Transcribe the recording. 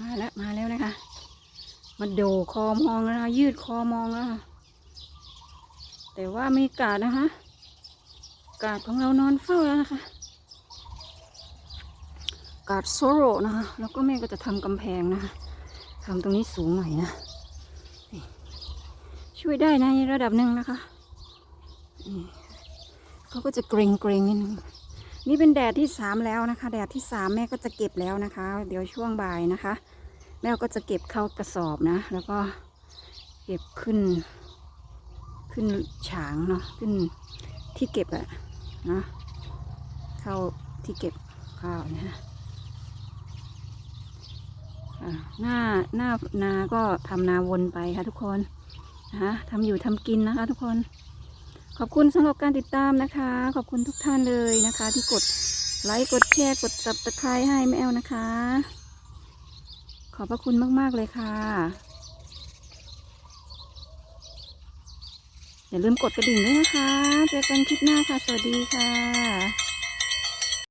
มาแล้วมาแล้วนะคะมาโดคอมองแล้วนะคะยืดคอมองแล้วแต่ว่ามีกาดนะคะ กาดของเรานอนเฝ้าแล้วนะคะ กาดโซโรนะคะ แล้วก็แม่ก็จะทำกำแพงนะคะทำตรงนี้สูงหน่อยนะ ช่วยได้ในระดับหนึ่งนะคะนี่เขาก็จะเกรงเกรงนิดนึง นี่เป็นแดดที่สามแล้วนะคะ แดดที่สามแม่ก็จะเก็บแล้วนะคะ เดี๋ยวช่วงบ่ายนะคะ แม่ก็จะเก็บเข้ากระสอบนะ แล้วก็เก็บขึ้น ขึ้นฉางเนาะขึ้นที่เก็บอะนะเข้าที่เก็บข้าวนะฮะหน้าหน้านาก็ทำนาวนไปค่ะทุกคนนะคะทำอยู่ทำกินนะคะทุกคน ขอบคุณสำหรับการติดตามนะคะ ขอบคุณทุกท่านเลยนะคะ ที่กดไลค์กดแชร์กดซับสไครต์ให้แม่แอลนะคะ ขอบพระคุณมาก ๆ เลยค่ะ อย่าลืมกดกระดิ่งด้วยนะคะ เจอกันคลิปหน้าค่ะ สวัสดีค่ะ